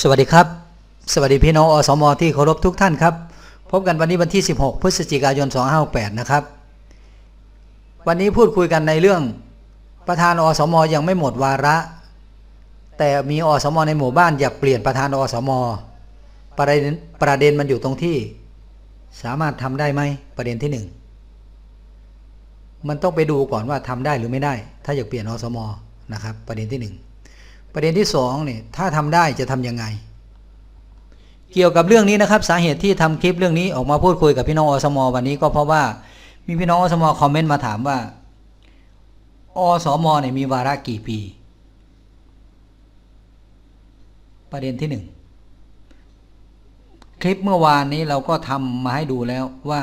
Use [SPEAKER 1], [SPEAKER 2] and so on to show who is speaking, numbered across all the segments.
[SPEAKER 1] สวัสดีครับ สวัสดีพี่น้องอสมที่เคารพทุกท่านครับ พบกันวันนี้วันที่ 16 พฤศจิกายน 2568 นะครับ วันนี้พูดคุยกันในเรื่อง ประธานอสมยังไม่หมดวาระ แต่มีอสมในหมู่บ้านอยากเปลี่ยนประธานอสมประเด็นประเด็นมันอยู่ตรงที่ สามารถทำได้ไหมประเด็นที่หนึ่งมันต้องไปดูก่อนว่าทำได้หรือไม่ได้ ถ้าอยากเปลี่ยนอสมนะครับ ประเด็นที่หนึ่ง ประเด็นที่สองเนี่ยถ้าทำได้จะทำยังไง เกี่ยวกับเรื่องนี้นะครับ สาเหตุที่ทำคลิปเรื่องนี้ออกมาพูดคุยกับพี่น้องอสมวันนี้ก็เพราะว่ามีพี่น้องอสมคอมเมนต์มาถามว่าอสมเนี่ยมีวาระกี่ปี ประเด็นที่หนึ่งคลิปเมื่อวานนี้เราก็ทำมาให้ดูแล้วว่า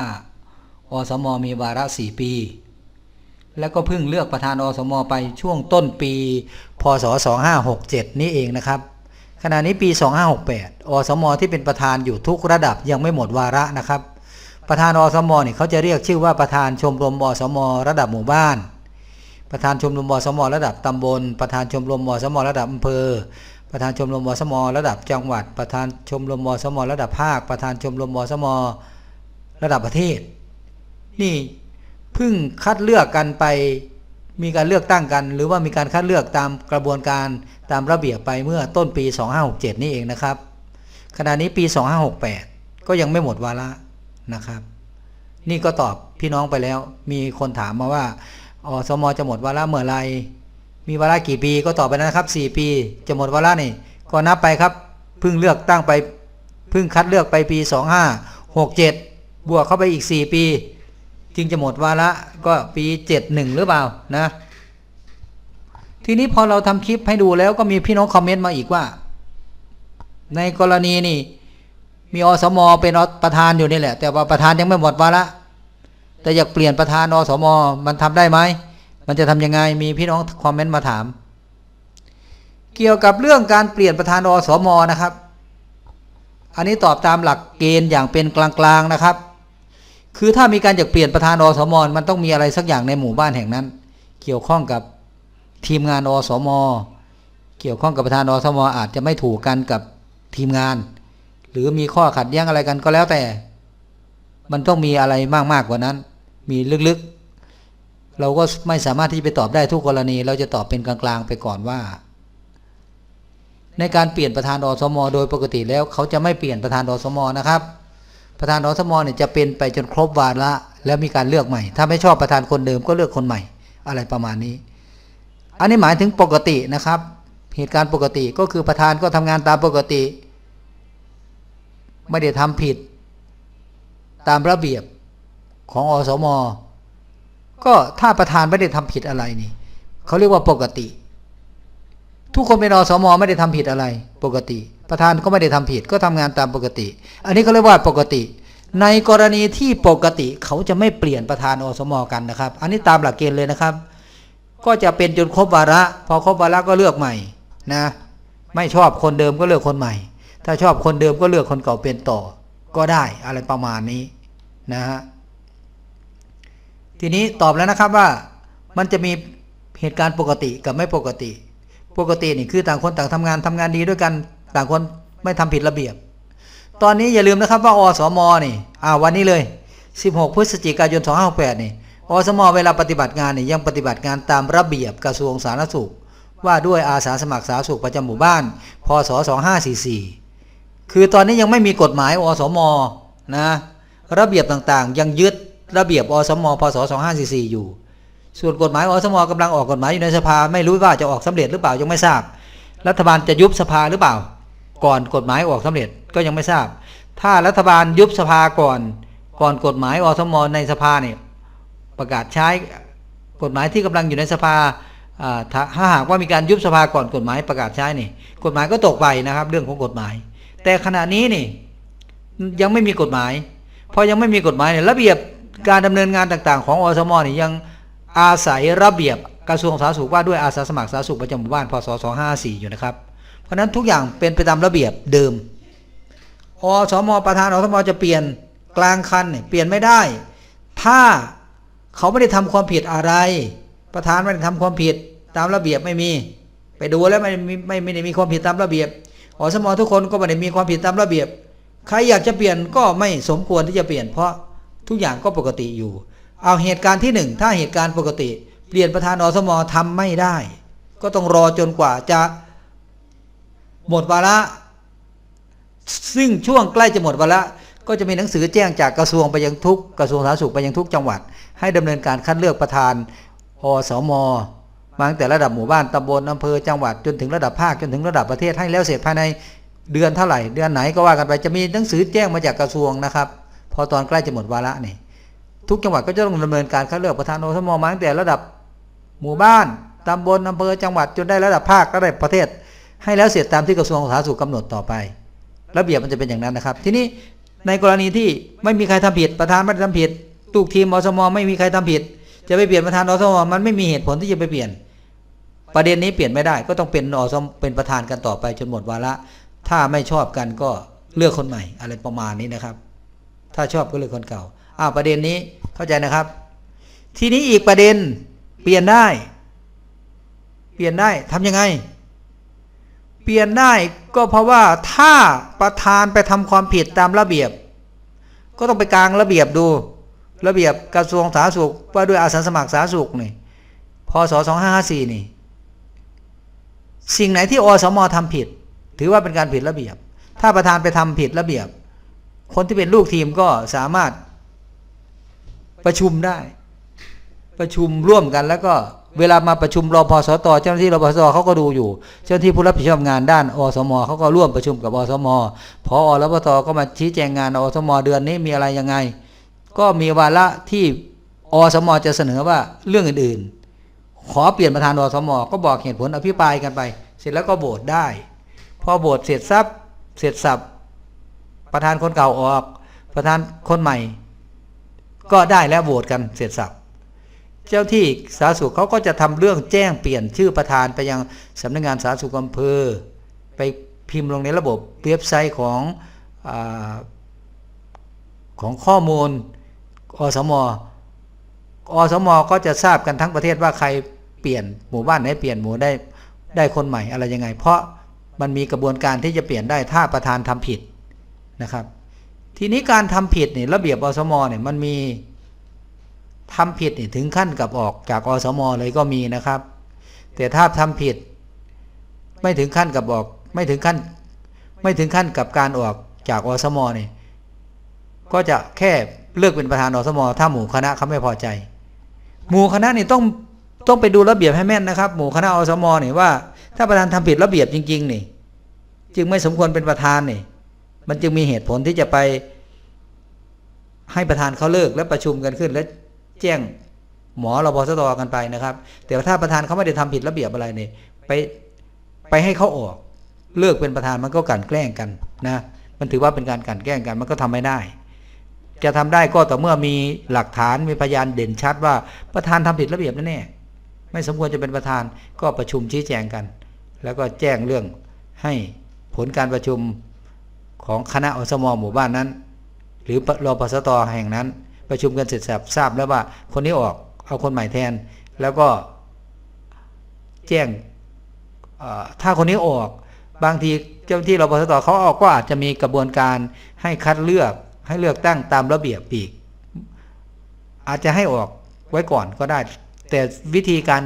[SPEAKER 1] อสมมีวาระสี่ปี แล้วก็เพิ่งเลือกประธานอสมไปช่วงต้นปี พศ 2567 นี้เองนะครับ ขณะนี้ปี 2568 อสมที่เป็นประธานอยู่ทุกระดับยังไม่หมดวาระนะครับ ประธานอสมนี่เขาจะเรียกชื่อว่าประธานชมรมอสมระดับหมู่บ้าน ประธานชมรมอสมระดับตำบล ประธานชมรมอสมระดับอำเภอ ประธานชมรมอสมระดับจังหวัด ประธานชมรมอสมระดับภาค ประธานชมรมอสมระดับประเทศ นี่ พิ่งคัดเลือกกันไป มีการเลือกตั้งกัน หรือว่ามีการคัดเลือกตามกระบวนการตามระเบียบไปเมื่อต้นปี 2567 นี่เองนะครับ ขณะนี้ปี 2568 ก็ยังไม่หมดวาระนะครับ นี่ก็ตอบพี่น้องไปแล้ว มีคนถามมาว่าอสมจะหมดวาระเมื่อไรมีวาระกี่ปีก็ตอบไปนะครับ 4 ปี จะหมดวาระนี่ก็นับไปครับเพิ่งเลือกตั้งไปเพิ่งคัดเลือกไปปี 2567 บวกเข้าไปอีก 4 ปี จึงจะหมดวาระก็ปี71หรือเปล่านะ ทีนี้พอเราทำคลิปให้ดูแล้วก็มีพี่น้องคอมเมนต์มาอีกว่า ในกรณีนี่มีอสมเป็นประธานอยู่นี่แหละ แต่ว่าประธานยังไม่หมดวาระแต่อยากเปลี่ยนประธานอสมมันทำได้ไหม มันจะทำยังไงมีพี่น้องคอมเมนต์มาถาม เกี่ยวกับเรื่องการเปลี่ยนประธานอสมนะครับ อันนี้ตอบตามหลักเกณฑ์อย่างเป็นกลางๆนะครับ คือถ้ามีการอยากเปลี่ยนประธานอสมมันต้องมีอะไรสักอย่างในหมู่บ้านแห่งนั้น เกี่ยวข้องกับทีมงานอสมเกี่ยวข้องกับประธานอสมอาจจะไม่ถูกกันกับทีมงาน หรือมีข้อขัดแย้งอะไรกันก็แล้วแต่ มันต้องมีอะไรมากมากกว่านั้น มีลึกๆ เราก็ไม่สามารถที่จะไปตอบได้ทุกกรณี เราจะตอบเป็นกลางๆไปก่อนว่า ในการเปลี่ยนประธานอสม โดยปกติแล้วเขาจะไม่เปลี่ยนประธานอสมนะครับ ประธานอสมเนี่ยจะเป็นไปจนครบวาระแล้วมีการเลือกใหม่ ถ้าไม่ชอบประธานคนเดิมก็เลือกคนใหม่ อะไรประมาณนี้ อันนี้หมายถึงปกตินะครับ เหตุการณ์ปกติก็คือประธานก็ทำงานตามปกติ ไม่ได้ทำผิด ตามระเบียบของอสม ก็ถ้าประธานไม่ได้ทำผิดอะไรนี่เขาเรียกว่าปกติ ทุกคนเป็นอสมไม่ได้ทำผิดอะไร ปกติ ประธานก็ไม่ได้ทำผิดก็ทำงานตามปกติ อันนี้เขาเรียกว่าปกติ ในกรณีที่ปกติเขาจะไม่เปลี่ยนประธานอสมกันนะครับ อันนี้ตามหลักเกณฑ์เลยนะครับ ก็จะเป็นจนครบวาระ พอครบวาระก็เลือกใหม่นะ ไม่ชอบคนเดิมก็เลือกคนใหม่ ถ้าชอบคนเดิมก็เลือกคนเก่าเป็นต่อ ก็ได้อะไรประมาณนี้นะฮะทีนี้ตอบแล้วนะครับว่ามันจะมีเหตุการณ์ปกติกับไม่ปกติ ปกตินี่คือต่างคนต่างทำงานทำงานดีด้วยกันต่างคนไม่ทำผิดระเบียบ ตอนนี้อย่าลืมนะครับว่าอสมนี่อ่าวันนี้เลย 16 พฤศจิกายน 2568นี่อสมเวลาปฏิบัติงานนี่ยังปฏิบัติงานตามระเบียบกระทรวงสาธารณสุข ว่าด้วยอาสาสมัครสาธารณสุขประจำหมู่บ้านพศ2544 คือตอนนี้ยังไม่มีกฎหมายอสมนะระเบียบต่างๆ ยังยึดระเบียบอสมพศ2544 อยู่ ส่วนกฎหมายอสมกำลังออกกฎหมายอยู่ในสภา ไม่รู้ว่าจะออกสำเร็จหรือเปล่ายังไม่ทราบ รัฐบาลจะยุบสภาหรือเปล่า ก่อนกฎหมายออกสำเร็จก็ยังไม่ทราบ ถ้ารัฐบาลยุบสภาก่อน ก่อนกฎหมายอสมในสภาเนี่ยประกาศใช้กฎหมายที่กำลังอยู่ในสภาถ้าหากว่ามีการยุบสภาก่อนกฎหมายประกาศใช้นี่กฎหมายก็ตกไปนะครับ เรื่องของกฎหมาย แต่ขณะนี้นี่ยังไม่มีกฎหมายพอยังไม่มีกฎหมายเนี่ยระเบียบการดำเนินงานต่าง ๆ ของอสมนี่ยัง อาศัยระเบียบกระทรวงสาธารณสุขว่าด้วยอาสาสมัครสาธารณสุขประจำหมู่บ้านพศ254อยู่นะครับ เพราะฉะนั้นทุกอย่างเป็นไปตามระเบียบเดิมอสมประธานอสมจะเปลี่ยนกลางคันเปลี่ยนไม่ได้ ถ้าเขาไม่ได้ทำความผิดอะไร ประธานไม่ได้ทำความผิดตามระเบียบไม่มี ไปดูแล้วไม่ไม่ไม่ไม่ได้มีความผิดตามระเบียบอสมทุกคนก็ไม่ได้มีความผิดตามระเบียบ ใครอยากจะเปลี่ยนก็ไม่สมควรที่จะเปลี่ยน เพราะทุกอย่างก็ปกติอยู่ เอาเหตุการณ์ที่หนึ่งถ้าเหตุการณ์ปกติ เปลี่ยนประธานอสมทำไม่ได้ ก็ต้องรอจนกว่าจะหมดวาระซึ่งช่วงใกล้จะหมดวาระก็จะมีหนังสือแจ้งจากกระทรวงไปยังทุกกระทรวงสาธารณสุขไปยังทุกจังหวัด ให้ดำเนินการคัดเลือกประธานอสมมาตั้งแต่ระดับหมู่บ้านตำบลอำเภอจังหวัดจนถึงระดับภาคจนถึงระดับประเทศให้แล้วเสร็จภายในเดือนเท่าไหร่ เดือนไหนก็ว่ากันไปจะมีหนังสือแจ้งมาจากกระทรวงนะครับ พอตอนใกล้จะหมดวาระนี่ ทุกจังหวัดก็จะต้องดำเนินการคัดเลือกประธานอสมมาตั้งแต่ระดับหมู่บ้านตำบลอำเภอจังหวัดจนได้ระดับภาคระดับประเทศ ให้แล้วเสร็จตามที่กระทรวงสาธารณสุขกำหนดต่อไป ระเบียบมันจะเป็นอย่างนั้นนะครับ ทีนี้ในกรณีที่ไม่มีใครทำผิดประธานไม่ได้ทำผิดลูกทีมอสมไม่มีใครทำผิด จะไปเปลี่ยนประธานอสมมันไม่มีเหตุผลที่จะไปเปลี่ยน ประเด็นนี้เปลี่ยนไม่ได้ ก็ต้องเป็นอสมเป็นประธานกันต่อไปจนหมดวาระถ้าไม่ชอบกันก็เลือกคนใหม่อะไรประมาณนี้นะครับ ถ้าชอบก็เลือกคนเก่าอ้าประเด็นนี้ เข้าใจนะครับ ทีนี้อีกประเด็นเปลี่ยนได้ เปลี่ยนได้ทำยังไง เปลี่ยนได้ก็เพราะว่าถ้าประธานไปทำความผิดตามระเบียบ ก็ต้องไปกลางระเบียบดู ระเบียบกระทรวงสาธารณสุขว่าด้วยอาสาสมัครสาธารณสุขนี่พศ2554นี่สิ่งไหนที่อสมทำผิด ถือว่าเป็นการผิดระเบียบ ถ้าประธานไปทำผิดระเบียบ คนที่เป็นลูกทีมก็สามารถ ประชุมได้ ประชุมร่วมกัน แล้วก็เวลามาประชุมรอพสตเจ้าหน้าที่รพสตเขาก็ดูอยู่ เจ้าหน้าที่ผู้รับผิดชอบงานด้านอสมเขาก็ร่วมประชุมกับอสมพอรพสตก็มาชี้แจงงานอสมเดือนนี้มีอะไรยังไง ก็มีวาระที่อสมจะเสนอว่าเรื่องอื่นๆ ขอเปลี่ยนประธานอสมก็บอกเหตุผลอภิปรายกันไป เสร็จแล้วก็โหวตได้ พอโหวตเสร็จซับเสร็จสับประธานคนเก่าออก ประธานคนใหม่ ก็ได้แล้วโหวตกันเสร็จสับเจ้าที่สาธารณสุขเขาก็จะทำเรื่องแจ้งเปลี่ยนชื่อประธานไปยังสำนักงานสาธารณสุขอำเภอ ไปพิมพ์ลงในระบบเว็บไซต์ของอของข้อมูลอสมอสมก็จะทราบกันทั้งประเทศว่าใครเปลี่ยนหมู่บ้านไหนเปลี่ยนหมู่ได้ได้คนใหม่อะไรยังไง เพราะมันมีกระบวนการที่จะเปลี่ยนได้ถ้าประธานทำผิดนะครับ ทีนี้การทำผิดเนี่ยระเบียบอสมเนี่ยมันมีทำผิดเนี่ยถึงขั้นกับออกจากอสมเลยก็มีนะครับ แต่ถ้าทำผิด ไม่ถึงขั้นกับออก ไม่ถึงขั้น ไม่ถึงขั้นกับการออกจากอสมเนี่ยก็จะแค่เลือกเป็นประธานอสมถ้าหมู่คณะเขาไม่พอใจ หมู่คณะนี่ต้องต้องไปดูระเบียบให้แม่นนะครับ หมู่คณะอสมเนี่ยว่า ถ้าประธานทำผิดระเบียบจริงๆนี่ จึงไม่สมควรเป็นประธานนี่ มันจึงมีเหตุผลที่จะไปให้ประธานเขาเลิกและประชุมกันขึ้น และแจ้งหมอรพสตกันไปนะครับ แต่ถ้าประธานเขาไม่ได้ทำผิดระเบียบอะไรเนี่ยไปไปให้เขาออก เลิกเป็นประธานมันก็กลันแกล้งกันนะมันถือว่าเป็นการกลันแกล้งกันมันก็ทำไม่ได้ จะทำได้ก็ต่อเมื่อมีหลักฐานมีพยานเด่นชัดว่าประธานทำผิดระเบียบแน่ไม่สมควรจะเป็นประธานก็ประชุมชี้แจงกัน แล้วก็แจ้งเรื่องให้ผลการประชุม ของคณะอสมหมู่บ้านนั้น หรือรอพสตแห่งนั้น ประชุมกันเสร็จสับทราบแล้วว่าคนนี้ออกเอาคนใหม่แทน แล้วก็แจ้งถ้าคนนี้ออกบางทีเจ้าหน้าที่รพสตเขาออกก็อาจจะมีกระบวนการให้คัดเลือกให้เลือกตั้งตามระเบียบอีก อาจจะให้ออกไว้ก่อนก็ได้ แต่วิธีการ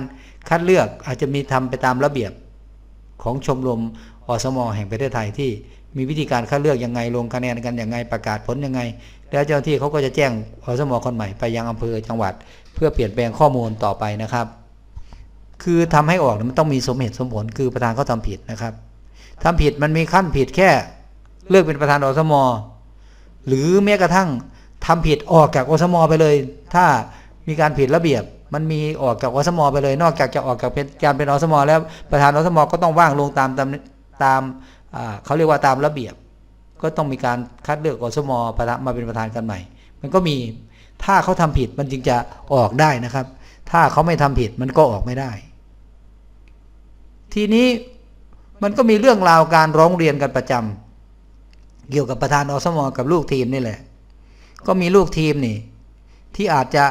[SPEAKER 1] คัดเลือกอาจจะมีทำไปตามระเบียบ ของชมรมอสมแห่งประเทศไทยที่มีวิธีการคัดเลือกยังไงลงคะแนนกันยังไงประกาศผลยังไง แล้วเจ้าหน้าที่เขาก็จะแจ้งอสมคนใหม่ไปยังอำเภอจังหวัด เพื่อเปลี่ยนแปลงข้อมูลต่อไปนะครับ คือทำให้ออกมันต้องมีสมเหตุสมผลคือประธานเขาทำผิดนะครับทำผิดมันมีขั้นผิดแค่เลือกเป็นประธานอสมหรือแม้กระทั่งทำผิดออกจากอสมไปเลย ถ้ามีการผิดระเบียบ มันมีออกจากอสมอไปเลย นอกจากจะออกจากเป็นการเป็นอสมอแล้วประธานอสมอก็ต้องว่างลงตามตามตามเขาเรียกว่าตามระเบียบ ก็ต้องมีการคัดเลือกอสมประมาเป็นประธานกันใหม่ มันก็มีถ้าเขาทำผิดมันจึงจะออกได้นะครับ ถ้าเขาไม่ทำผิดมันก็ออกไม่ได้ ทีนี้มันก็มีเรื่องราวการร้องเรียนกันประจำเกี่ยวกับประธานอสมอกับลูกทีมนี่แหละ ก็มีลูกทีมนี่ ที่อาจจะ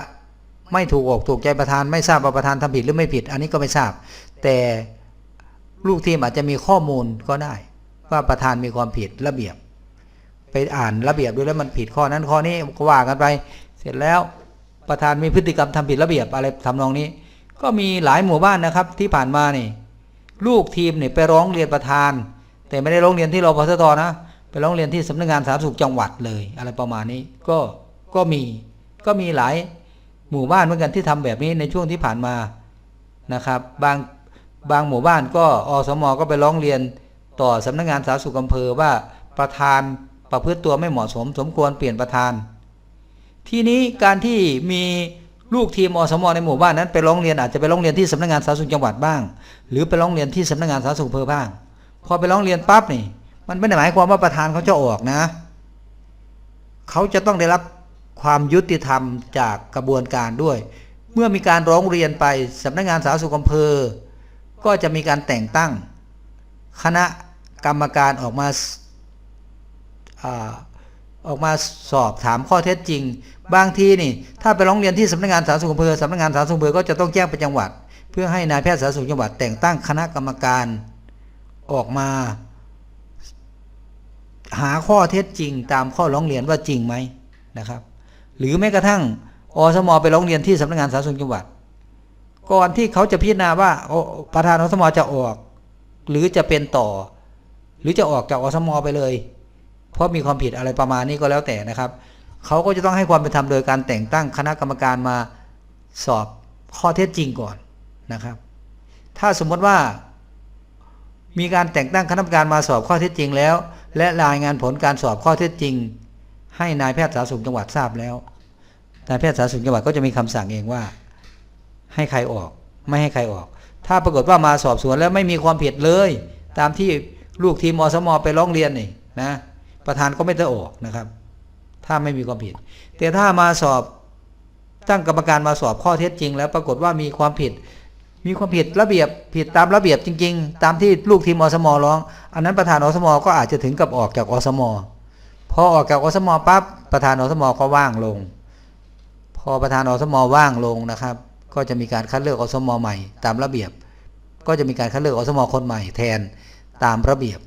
[SPEAKER 1] ไม่ถูกอกถูกใจประธานไม่ทราบว่าประธานทำผิดหรือไม่ผิด อันนี้ก็ไม่ทราบ แต่ลูกทีมอาจจะมีข้อมูลก็ได้ ว่าประธานมีความผิดระเบียบ ไปอ่านระเบียบดูแล้วมันผิดข้อนั้นข้อนี้ก็ว่ากันไป เสร็จแล้วประธานมีพฤติกรรมทำผิดระเบียบอะไรทำนองนี้ ก็มีหลายหมู่บ้านนะครับที่ผ่านมานี่ ลูกทีมเนี่ยไปร้องเรียนประธาน แต่ไม่ได้ร้องเรียนที่รพสตนะไปร้องเรียนที่สำนักงานสาธารณสุขจังหวัดเลย อะไรประมาณนี้ก็ก็มีก็มีหลาย หมู่บ้านเหมือนกันที่ทำแบบนี้ในช่วงที่ผ่านมานะครับ บางบางหมู่บ้านก็อสมอก็ไปร้องเรียนต่อสำนักงานสาธารณสุขอำเภอว่าประธานประพฤติตัวไม่เหมาะสม สมควรเปลี่ยนประธาน ทีนี้การที่มีลูกทีมอสมในหมู่บ้านนั้นไปร้องเรียนอาจจะไปร้องเรียนที่สำนักงานสาธารณสุขจังหวัดบ้าง หรือไปร้องเรียนที่สำนักงานสาธารณสุขอำเภอบ้าง พอไปร้องเรียนปั๊บนี่ มันไม่ได้หมายความว่าประธานเขาจะออกนะ เขาจะต้องได้รับ ความยุติธรรมจากกระบวนการด้วย เมื่อมีการร้องเรียนไปสำนักงานสาธารณสุขอำเภอ ก็จะมีการแต่งตั้ง คณะกรรมการออกมาอาออกมาสอบถามข้อเท็จจริง บางทีนี่ ถ้าไปร้องเรียนที่สำนักงานสาธารณสุขอำเภอสำนักงานสาธารณสุขอำเภอก็จะต้องแจ้งไปจังหวัด เพื่อให้นายแพทย์สาธารณสุขจังหวัดแต่งตั้งคณะกรรมการออกมา หาข้อเท็จจริงตามข้อร้องเรียนว่าจริงไหมนะครับ หรือแม้กระทั่งอสมไปร้องเรียนที่สำนักงานสาธารณสุขจังหวัด ก่อนที่เขาจะพิจารณาว่าประธานอสมจะออก หรือจะเป็นต่อ หรือจะออกจากอสมไปเลย เพราะมีความผิดอะไรประมาณนี้ก็แล้วแต่นะครับ เขาก็จะต้องให้ความเป็นธรรมโดยการแต่งตั้งคณะกรรมการมาสอบข้อเท็จจริงก่อนนะครับ ถ้าสมมติว่า มีการแต่งตั้งคณะกรรมการมาสอบข้อเท็จจริงแล้ว และรายงานผลการสอบข้อเท็จจริง ให้นายแพทย์สาธารณสุขจังหวัดทราบแล้วนายแพทย์สาธารณสุขจังหวัดก็จะมีคำสั่งเองว่า ให้ใครออก ไม่ให้ใครออก ถ้าปรากฏว่ามาสอบสวนแล้วไม่มีความผิดเลย ตามที่ลูกทีมอสมอไปร้องเรียนนี่นะ ประธานก็ไม่ต้องออกนะครับ ถ้าไม่มีความผิด แต่ถ้ามาสอบตั้งกรรมการมาสอบข้อเท็จจริง แล้วปรากฏว่ามีความผิด มีความผิดระเบียบผิดตามระเบียบจริง ๆ ตามที่ลูกทีมอสมอร้อง อันนั้นประธานอสมอก็อาจจะถึงกับออกจากอสมอ พอออกจากอสมปั๊บประธานอสมก็ว่างลง พอประธานอสมว่างลงนะครับ ก็จะมีการคัดเลือกอสมใหม่ ตามระเบียบ ก็จะมีการคัดเลือกอสมคนใหม่แทนตามระเบียบ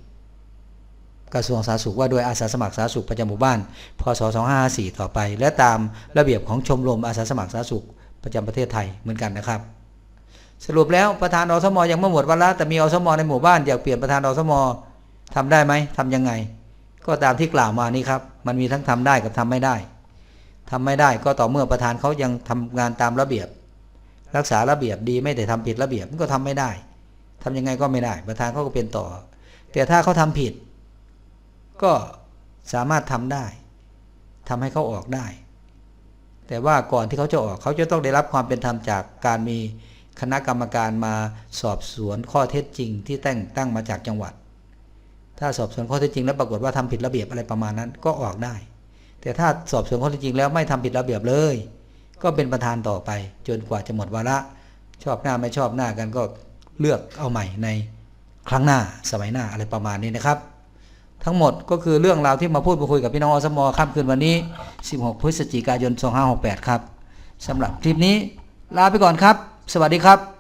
[SPEAKER 1] กระทรวงสาธารณสุขว่าโดยอาสาสมัครสาธารณสุขประจำหมู่บ้านพศ2554ต่อไป และตามระเบียบของชมรมอาสาสมัครสาธารณสุขประจำประเทศไทยเหมือนกันนะครับ สรุปแล้วประธานอสมยังไม่หมดวาระแต่มีอสมในหมู่บ้านอยากเปลี่ยนประธานอสมทำได้ไหมทำยังไง ก็ตามที่กล่าวมานี้ครับ มันมีทั้งทำได้กับทำไม่ได้ทำไม่ได้ก็ต่อเมื่อประธานเขายังทำงานตามระเบียบ รักษาระเบียบดีไม่ได้ทำผิดระเบียบมันก็ทำไม่ได้ทำยังไงก็ไม่ได้ ประธานเขาก็เป็นต่อ แต่ถ้าเขาทำผิด ก็สามารถทำได้ทำให้เขาออกได้ แต่ว่าก่อนที่เขาจะออกเขาจะต้องได้รับความเป็นธรรมจากการมีคณะกรรมการมาสอบสวนข้อเท็จจริงที่แต่งตั้งมาจากจังหวัด ถ้าสอบสวนข้อเท็จจริงแล้วปรากฏว่าทำผิดระเบียบอะไรประมาณนั้นก็ออกได้ แต่ถ้าสอบสวนข้อเท็จจริงแล้วไม่ทำผิดระเบียบเลย ก็เป็นประธานต่อไป จนกว่าจะหมดวาระชอบหน้าไม่ชอบหน้ากันก็เลือกเอาใหม่ในครั้งหน้าสมัยหน้าอะไรประมาณนี้นะครับ ทั้งหมดก็คือเรื่องราวที่มาพูดมาคุยกับพี่น้องอสมอค่ำคืนวันนี้ 16 พฤศจิกายน 2568 ครับสำหรับคลิปนี้ลาไปก่อนครับ สวัสดีครับ